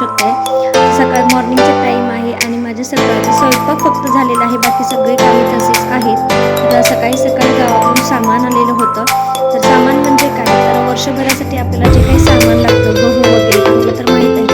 शकताय सकाळ मॉर्निंगचा टाईम आहे आणि माझ्या सकाळचा स्वयंपाक फक्त झालेला आहे. बाकी सगळे कामे तसेच आहेत. तर सकाळी सकाळी गावातून सामान आलेलं होतं. तर सामान म्हणजे काय? तर वर्षभरासाठी आपल्याला जे काही सामान लागतं गहू वगैरे तर माहीत आहे.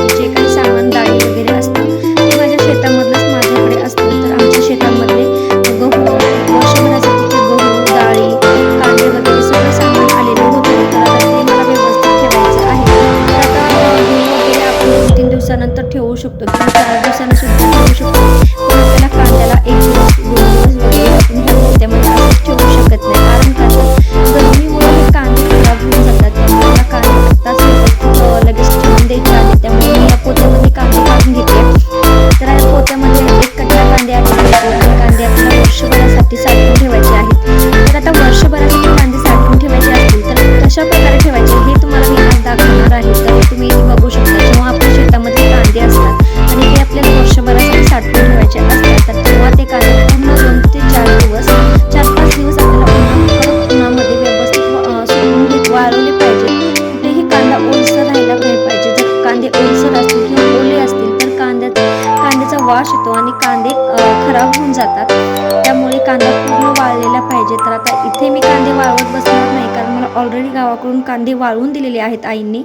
आता इथे मी कांदे वाळवत बसणार नाही कारण मला ऑलरेडी गावाकडून कांदे वाळवून दिलेले आहेत आईंनी.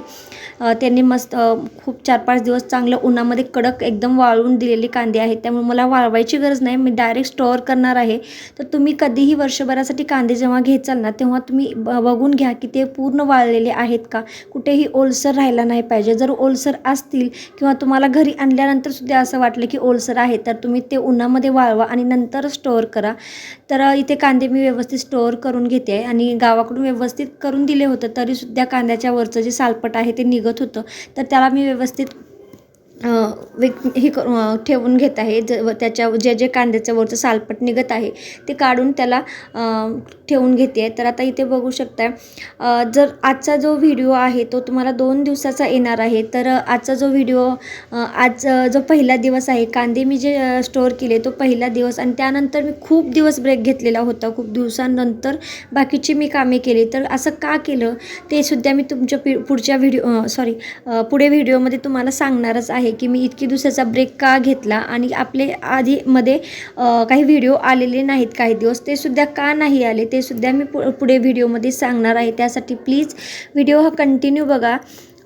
त्यांनी मस्त खूप चार पाच दिवस चांगलं उन्हामध्ये कडक एकदम वाळवून दिलेले कांदे आहेत. त्यामुळे मला वाळवायची गरज नाही. मी डायरेक्ट स्टोअर करणार आहे. तर तुम्ही कधीही वर्षभरासाठी कांदे जेव्हा घेचाल ना तेव्हा तुम्ही ब- बघून घ्या की ते पूर्ण वाळलेले आहेत का? कुठेही ओलसर राहायला नाही पाहिजे. जर ओलसर असतील किंवा तुम्हाला घरी आणल्यानंतर सुद्धा असं वाटलं की ओलसर आहे तर तुम्ही ते उन्हामध्ये वाळवा आणि नंतर स्टोअर करा. तर इथे कांदे मी व्यवस्थित स्टोअर करून घेते आहे आणि गावाकडून व्यवस्थित करून दिले होतं तरीसुद्धा कांद्याच्या वरचं जे सालपट आहे ते निघत होतं. तर त्याला मी व्यवस्थित विक हे करू ठेवून घेत आहे. ज व त्याच्या जे जे कांद्याचं वरचं सालपट निघत आहे ते काढून त्याला ठेवून घेते. आहे तर आता इथे बघू शकताय जर आजचा जो व्हिडिओ आहे तो तुम्हाला दोन दिवसाचा येणार आहे. तर आजचा जो व्हिडिओ आज जो पहिला दिवस आहे कांदे मी जे स्टोअर केले तो पहिला दिवस आणि त्यानंतर मी खूप दिवस ब्रेक घेतलेला होता. खूप दिवसांनंतर बाकीची मी कामे केली. तर असं का केलं ते सुद्धा मी तुमच्या पि पुढच्या व्हिडिओ सॉरी पुढे व्हिडिओमध्ये तुम्हाला सांगणारच आहे. की मी इतकी दिवसाचा ब्रेक का घेतला? आणि आपले आधी मध्ये काही व्हिडिओ आलेले नाहीत काही दिवस. ते सुद्धा का नाही आले? ते सुद्धा मी पु पुढे व्हिडिओमध्ये सांगणार आहे. त्यासाठी प्लीज व्हिडिओ हा कंटिन्यू बघा.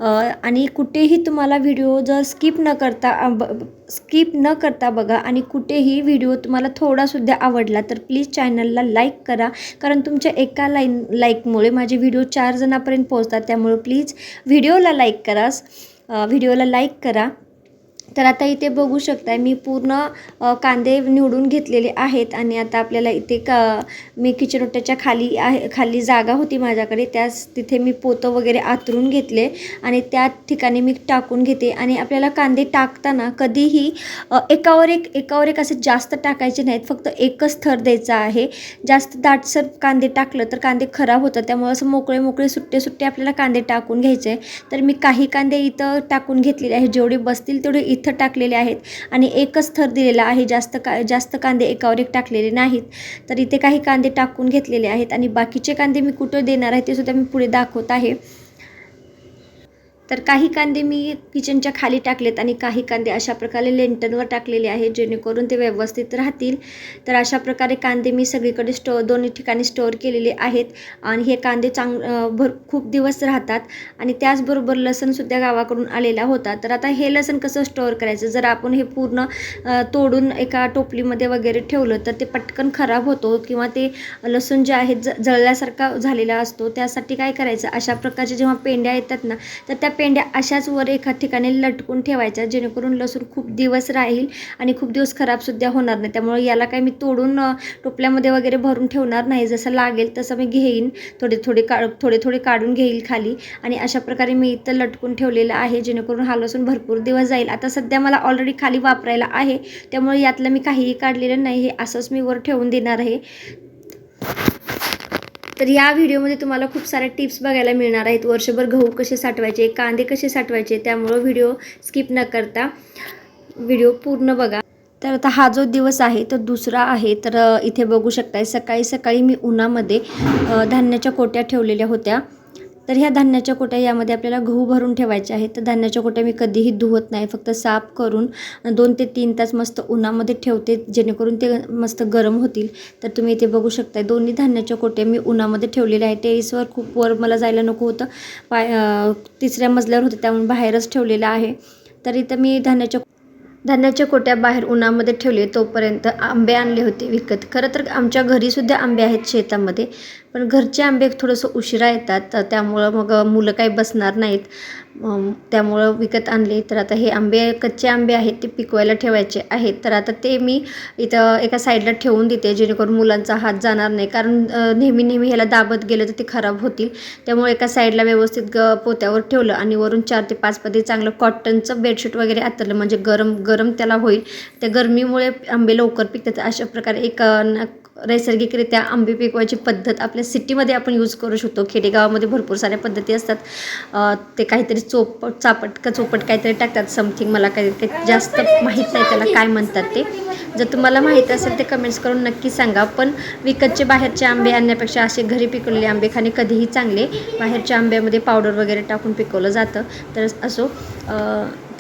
आणि कुठेही तुम्हाला व्हिडिओ जर स्किप न करता ब स्किप न करता बघा आणि कुठेही व्हिडिओ तुम्हाला थोडासुद्धा आवडला तर प्लीज चॅनलला लाईक करा. कारण तुमच्या एका लाईन लाईकमुळे माझे व्हिडिओ चार जणांपर्यंत पोहोचतात. त्यामुळे प्लीज व्हिडिओला लाईक करा व्हिडिओला लाईक करा. तर आता इथे बघू शकताय मी पूर्ण कांदे निवडून घेतलेले आहेत आणि आता आपल्याला इथे का मी किचन ओट्याच्या खाली आहे खाली जागा होती माझ्याकडे त्याच तिथे मी पोतं वगैरे आतरून घेतले आणि त्या ठिकाणी मी टाकून घेते आणि आपल्याला कांदे टाकताना कधीही एकावर एक एकावर एक असे जास्त टाकायचे नाहीत फक्त एकच थर द्यायचा आहे. जास्त दाटसर कांदे टाकलं तर कांदे खराब होतात त्यामुळे असं मोकळे मोकळे सुट्टे सुट्टे आपल्याला कांदे टाकून घ्यायचे. तर मी काही कांदे इथं टाकून घेतलेले आहे जेवढे बसतील तेवढे इथं टाकलेले आहेत आणि एकच थर दिलेला आहे. जास्त का जास्त कांदे एकावर एक टाकलेले नाहीत. तर इथे काही कांदे टाकून घेतलेले आहेत आणि बाकीचे कांदे मी कुठं देणार आहे ते सुद्धा मी पुढे दाखवत आहे. तर काही कांदे मी किचनच्या खाली टाकलेत आणि काही कांदे अशा प्रकारे लेंटनवर टाकलेले आहेत जेणेकरून ते व्यवस्थित राहतील. तर अशा प्रकारे कांदे मी सगळीकडे स्टो दोन्ही ठिकाणी स्टोअर केलेले आहेत. आणि हे कांदे चांग भर खूप दिवस राहतात. आणि त्याचबरोबर लसणसुद्धा गावाकडून आलेला होता. तर आता हे लसण कसं स्टोअर करायचं? जर आपण हे पूर्ण तोडून एका टोपलीमध्ये वगैरे ठेवलं तर ते पटकन खराब होतो किंवा ते लसूण जे आहे ज जळल्यासारखा झालेला असतो. त्यासाठी काय करायचं? अशा प्रकारचे जेव्हा पेंड्या येतात ना तर त्या पेंड्या अशाच वर एका ठिकाणी लटकून ठेवायच्या जेणेकरून लसूण खूप दिवस राहील आणि खूप दिवस खराबसुद्धा होणार नाही. त्यामुळे याला काय मी तोडून टोपल्यामध्ये वगैरे भरून ठेवणार नाही. जसं लागेल तसं मी घेईन. थोडे थोडे का थोडे थोडे काढून घेईल खाली. आणि अशा प्रकारे मी इथं लटकून ठेवलेलं आहे जेणेकरून हा लसूण भरपूर दिवस जाईल. आता सध्या मला ऑलरेडी खाली वापरायला आहे. त्यामुळे यातलं मी काहीही काढलेलं नाही. हे असंच मी वर ठेवून देणार आहे. तर या व्हिडिओमध्ये तुम्हाला खूप साऱ्या टिप्स बघायला मिळणार आहेत. वर्षभर गहू कसे साठवायचे कांदे कसे साठवायचे त्यामुळं व्हिडिओ स्किप न करता व्हिडिओ पूर्ण बघा. तर आता हा जो दिवस आहे तो दुसरा आहे. तर इथे बघू शकताय सकाळी सकाळी मी उन्हामध्ये धान्याच्या कोट्या ठेवलेल्या होत्या. तर ह्या धान्याच्या कोट्या यामध्ये आपल्याला गहू भरून ठेवायचे आहेत. तर धान्याच्या कोट्या मी कधीही धुवत नाही. फक्त साफ करून दोन ते तीन तास मस्त उन्हामध्ये ठेवते जेणेकरून ते मस्त गरम होतील. तर तुम्ही इथे बघू शकता दोन्ही धान्याच्या कोट्या मी उन्हामध्ये ठेवलेल्या आहेत. टेरिसवर खूप वर मला जायला नको होतं. पाय तिसऱ्या मजल्यावर होते त्यामुळे बाहेरच ठेवलेलं आहे. तर इथं मी धान्याच्या धान्याच्या कोट्या बाहेर उन्हामध्ये ठेवले तोपर्यंत आंबे आणले होते विकत. खरं तर आमच्या घरीसुद्धा आंबे आहेत शेतामध्ये. पण घरचे आंबे थोडंसं उशिरा येतात तर त्यामुळं मग मुलं काही बसणार नाहीत. त्यामुळं विकत आणले. तर आता हे आंबे कच्चे आंबे आहेत ते पिकवायला ठेवायचे आहेत. तर आता ते मी इथं एका साईडला ठेवून देते जेणेकरून मुलांचा हात जाणार नाही. कारण नेहमी नेहमी ह्याला दाबत गेलं तर ते खराब होतील. त्यामुळे एका साईडला व्यवस्थित ग पोत्यावर ठेवलं आणि वरून चार ते पाच पदे चांगलं कॉटनचं बेडशीट वगैरे आतरलं. म्हणजे गरम गरम त्याला होईल. त्या गरमीमुळे आंबे लवकर पिकतात. अशा प्रकारे एक नैसर्गिकरित्या आंबे पिकवायची पद्धत आपल्या सिटीमध्ये आपण यूज करू शकतो. खेडेगावामध्ये भरपूर साऱ्या पद्धती असतात. ते काहीतरी चोपट चापट का चोपट काहीतरी टाकतात. समथिंग मला काही काही जास्त माहीत नाही त्याला काय म्हणतात ते. जर तुम्हाला माहीत असेल ते कमेंट्स करून नक्की सांगा. पण विकतचे बाहेरचे आंबे आणण्यापेक्षा असे घरी पिकवलेले आंबे खाणे कधीही चांगले. बाहेरच्या आंब्यामध्ये पावडर वगैरे टाकून पिकवलं जातं. तर असो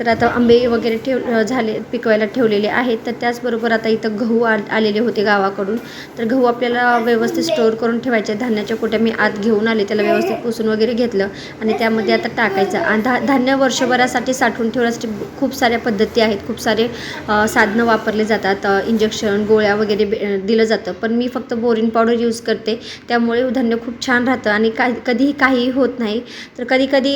तर आता आंबे वगैरे ठेव झाले पिकवायला ठेवलेले आहेत. तर त्याचबरोबर आता इथं गहू आ आलेले होते गावाकडून. तर गहू आपल्याला व्यवस्थित स्टोअर करून ठेवायचे. धान्याच्या कोट्या मी आत घेऊन आले त्याला व्यवस्थित पुसून वगैरे घेतलं. आणि त्यामध्ये आता टाकायचं. आणि धा धान्य वर्षभरासाठी साठवून ठेवण्यासाठी खूप साऱ्या पद्धती आहेत. खूप सारे साधनं वापरले जातात. इंजेक्शन गोळ्या वगैरे बे- दिलं जातं. पण मी फक्त बोरिंग पावडर यूज करते. त्यामुळे धान्य खूप छान राहतं. आणि का कधीही काहीही होत नाही. तर कधी कधी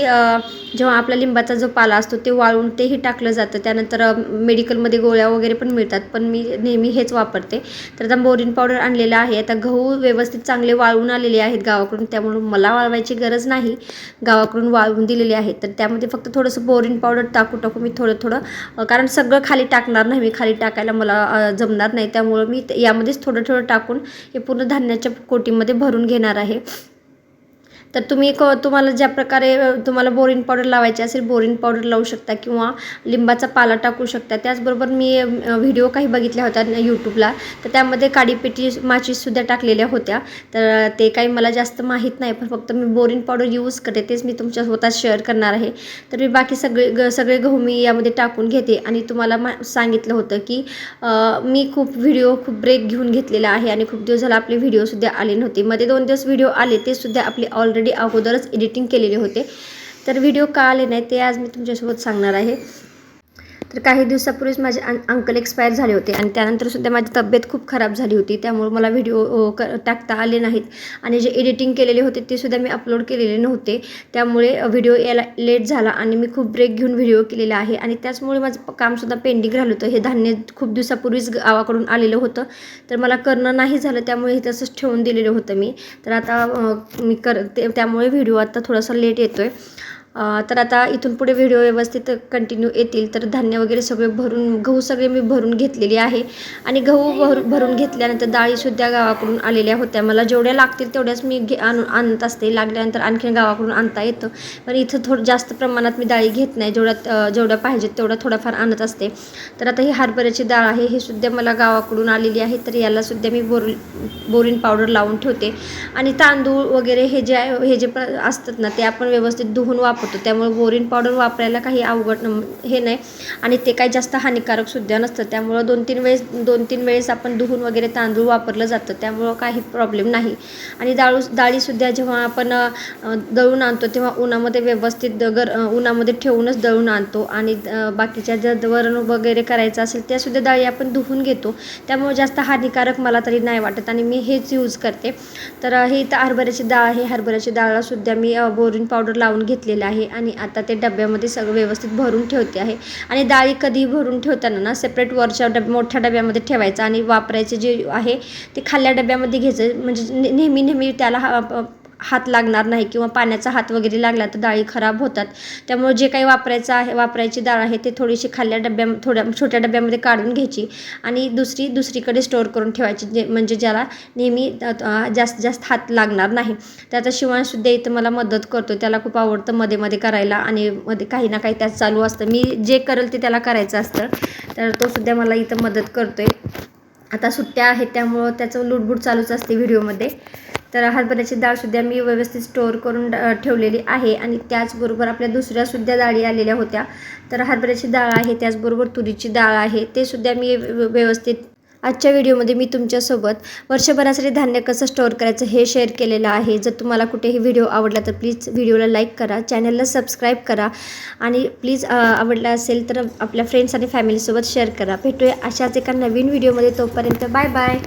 जेव्हा आपला लिंबाचा जो पाला असतो ते वाळून तेही टाकलं जातं. त्यानंतर मेडिकलमध्ये गोळ्या वगैरे पण मिळतात. पण मी नेहमी हेच वापरते. तर आता बोरिन पावडर आणलेला आहे. आता गहू व्यवस्थित चांगले वाळून आलेले आहेत गावाकडून. त्यामुळं मला वाळवायची गरज नाही. गावाकडून वाळवून दिलेले आहेत. तर त्यामध्ये फक्त थोडंसं बोरिन पावडर टाकू टाकू मी थोडं थोडं कारण सगळं खाली टाकणार नाही मी. खाली टाकायला मला जमणार नाही. त्यामुळं मी यामध्येच थोडं थोडं टाकून हे पूर्ण धान्याच्या कोटीमध्ये भरून घेणार आहे. तर तुम्ही क तुम्हाला ज्या प्रकारे तुम्हाला बोरिंग पावडर लावायची असेल बोरिंग पावडर लावू शकता किंवा लिंबाचा पाला टाकू शकता. त्याचबरोबर मी व्हिडिओ काही बघितल्या होत्या यूट्यूबला तर त्यामध्ये काडीपेटी माचीसुद्धा टाकलेल्या होत्या. तर ते काही मला जास्त माहीत नाही पण फक्त मी बोरिंग पावडर यूज करते तेच मी तुमच्यासोबत शेअर करणार आहे. तर मी बाकी सगळे ग सगळे गहू मी यामध्ये टाकून घेते. आणि तुम्हाला मा सांगितलं होतं की मी खूप व्हिडिओ खूप ब्रेक घेऊन घेतलेला आहे. आणि खूप दिवस झाला आपले व्हिडिओसुद्धा आले नव्हते. मध्ये दोन दिवस व्हिडिओ आले ते सुद्धा आपले ऑलरेडी अगोदरच एडिटिंग केलेले होते. तर व्हिडिओ का आले नाही ते आज मी तुमच्यासोबत सांगणार आहे. तर काही दिवसापूर्वीच माझे अं अंकल एक्सपायर झाले होते आणि त्यानंतरसुद्धा माझी तब्येत खूप खराब झाली होती. त्यामुळे मला व्हिडिओ क टाकता आले नाहीत. आणि जे एडिटिंग केलेले होते ते सुद्धा मी अपलोड केलेले नव्हते. त्यामुळे व्हिडिओ यायला लेट झाला आणि मी खूप ब्रेक घेऊन व्हिडिओ केलेला आहे. आणि त्याचमुळे माझं कामसुद्धा पेंडिंग राहिलं होतं. हे धान्य खूप दिवसापूर्वीच गावाकडून आलेलं होतं. तर मला करणं नाही झालं त्यामुळे हे तसंच ठेवून दिलेलं होतं मी. तर आता मी कर ते त्यामुळे व्हिडिओ आता थोडासा लेट येतो आहे तर आता इथून पुढे व्हिडिओ व्यवस्थित कंटिन्यू येतील. तर धान्य वगैरे सगळे भरून गहू सगळे मी भरून घेतलेली आहे. आणि गहू भर भरून घेतल्यानंतर डाळीसुद्धा गावाकडून आलेल्या होत्या. मला जेवढ्या लागतील तेवढ्याच मी घे आणून आणत असते. लागल्यानंतर आणखीन गावाकडून आणता येतं. पण इथं थोडं जास्त प्रमाणात मी डाळी घेत नाही. जेवढ्यात जेवढ्या पाहिजेत तेवढ्या थोड्याफार आणत असते. तर आता ही हरभऱ्याची डाळ आहे. हे सुद्धा मला गावाकडून आलेली आहे. तर यालासुद्धा मी बोर बोरिन पावडर लावून ठेवते. आणि तांदूळ वगैरे हे जे आहे- हे जे असतात ना ते आपण व्यवस्थित धुवून वापरतो त्यामुळे बोरिन पावडर वापरायला काही अवघड हे नाही. आणि ते काही जास्त हानिकारकसुद्धा नसतं. त्यामुळं दोन तीन वेळेस दोन तीन वेळेस आपण धुवून वगैरे तांदूळ वापरलं जातं. त्यामुळं काही प्रॉब्लेम नाही. आणि डाळू डाळीसुद्धा जेव्हा आपण दळून आणतो तेव्हा उन्हामध्ये व्यवस्थित गर उन्हामध्ये ठेवूनच दळून आणतो. आणि बाकीच्या ज्या वरण वगैरे करायचं असेल त्यासुद्धा डाळी आपण धुवून घेतो. त्यामुळे जास्त हानिकारक मला तरी नाही वाटत. आणि मी हेच यूज करते. तर हे ही हरभऱ्याची डाळ आहे. हरभऱ्याची डाळसुद्धा मी अ, बोरिन पावडर लावून घेतलेलं आहे. आहे आणि आता ते डब्यामध्ये सगळं व्यवस्थित भरून ठेवते आहे. आणि डाळी कधी भरून ठेवताना ना सेपरेट वरच्या डब मोठ्या डब्यामध्ये ठेवायचं आणि वापरायचे जे आहे ते खाल्ल्या डब्यामध्ये घ्यायचं. म्हणजे नेहमी नेहमी त्याला हा- हात लागणार नाही किंवा पाण्याचा हात वगैरे लागला तर डाळी खराब होतात. त्यामुळे जे काही वापरायचं आहे वापरायची डाळ आहे ते थोडीशी खाल्ल्या डब्या थोड्या छोट्या डब्यामध्ये काढून घ्यायची आणि दुसरी दुसरीकडे स्टोअर करून ठेवायची जे म्हणजे ज्याला नेहमी जास्त जास्त हात लागणार नाही. त्याचा शिवणसुद्धा इथं मला मदत करतो त्याला खूप आवडतं मध्ये मध्ये करायला आणि मध्ये काही ना काही त्यात चालू असतं. मी जे करेल ते त्याला करायचं असतं. तर तो सुद्धा मला इथं मदत करतोय. आता सुट्ट्या आहेत त्यामुळं त्याचं लुडबुड चालूच असते व्हिडिओमध्ये तर हरभऱ्याची डाळसुद्धा मी व्यवस्थित स्टोअर करून ठेवलेली आहे. आणि त्याचबरोबर आपल्या दुसऱ्यासुद्धा डाळी आलेल्या होत्या. तर हरभऱ्याची डाळ आहे त्याचबरोबर तुरीची डाळ आहे. ते सुद्धा मी व्यवस्थित आजच्या व्हिडिओमध्ये मी तुमच्यासोबत वर्षभरासाठी धान्य कसं स्टोअर करायचं हे शेअर केलेलं आहे. जर तुम्हाला कुठेही व्हिडिओ आवडला तर प्लीज व्हिडिओला लाईक करा चॅनलला सबस्क्राईब करा. आणि प्लीज आवडला असेल तर आपल्या फ्रेंड्स आणि फॅमिलीसोबत शेअर करा. भेटूया अशाच एका नवीन व्हिडिओमध्ये. तोपर्यंत बाय बाय